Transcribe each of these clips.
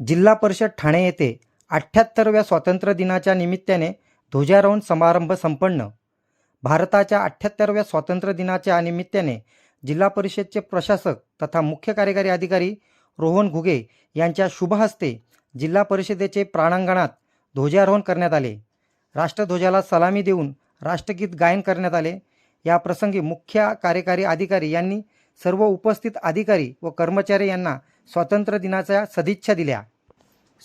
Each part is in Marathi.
जिल्हा परिषद ठाणे येथे अठ्ठ्याहत्तरव्या स्वातंत्र्य दिनाच्या निमित्ताने ध्वजारोहण समारंभ संपन्न. भारताच्या अठ्ठ्याहत्तरव्या स्वातंत्र्य दिनाच्या निमित्ताने जिल्हा परिषदचे प्रशासक तथा मुख्य कार्यकारी अधिकारी रोहन घुगे यांच्या शुभ हस्ते जिल्हा परिषदेचे प्राणांगणात ध्वजारोहण करण्यात आले. राष्ट्रध्वजाला सलामी देऊन राष्ट्रगीत गायन करण्यात आले. या प्रसंगी मुख्य कार्यकारी अधिकारी यांनी सर्व उपस्थित अधिकारी व कर्मचारी यांना स्वातंत्र्य दिनाच्या सदिच्छा दिल्या.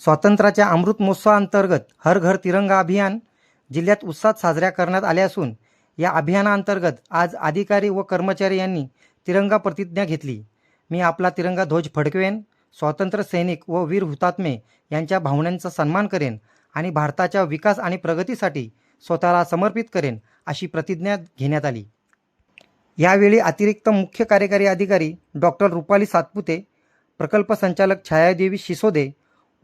स्वातंत्र्याच्या अमृत महोत्सवाअंतर्गत हर घर तिरंगा अभियान जिल्ह्यात उत्साहात साजऱ्या करण्यात आले असून या अभियानाअंतर्गत आज अधिकारी व कर्मचारी यांनी तिरंगा प्रतिज्ञा घेतली. मी आपला तिरंगा ध्वज फडकवेन स्वातंत्र्य सैनिक व वीर हुतात्मे यांच्या भावनांचा सन्मान करेन आणि भारताच्या विकास आणि प्रगतीसाठी स्वतःला समर्पित करेन अशी प्रतिज्ञा घेण्यात आली. यावेळी अतिरिक्त मुख्य कार्यकारी अधिकारी डॉक्टर रुपाली सातपुते प्रकल्प संचालक छायादेवी शिसोदे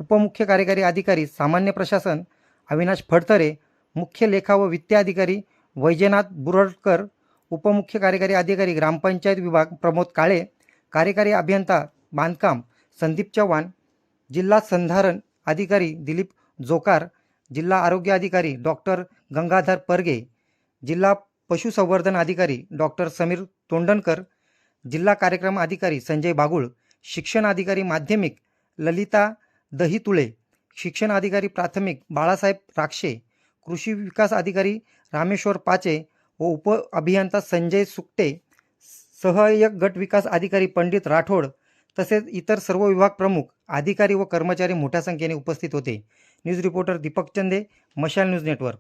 उपमुख्य कार्यकारी अधिकारी सामान्य प्रशासन अविनाश फडतरे मुख्य लेखा व वित्त अधिकारी वैजनाथ बुरडकर उपमुख्य कार्यकारी अधिकारी ग्रामपंचायत विभाग प्रमोद काळे कार्यकारी अभियंता बांधकाम संदीप चव्हाण जिल्हा संधारण अधिकारी दिलीप जोकार जिल्हा आरोग्य अधिकारी डॉक्टर गंगाधर परगे जिल्हा पशुसंवर्धन अधिकारी डॉक्टर समीर तोंडणकर जिल्हा कार्यक्रम अधिकारी संजय बागुळ शिक्षण अधिकारी माध्यमिक ललिता दहितुळे शिक्षण अधिकारी प्राथमिक बाळासाहेब राक्षे कृषी विकास अधिकारी रामेश्वर पाचे व उप अभियंता संजय सुकटे सहाय्यक गट विकास अधिकारी पंडित राठोड तसेच इतर सर्व विभाग प्रमुख अधिकारी व कर्मचारी मोठ्या संख्येने उपस्थित होते. न्यूज रिपोर्टर दीपक चंदे मशाल न्यूज नेटवर्क.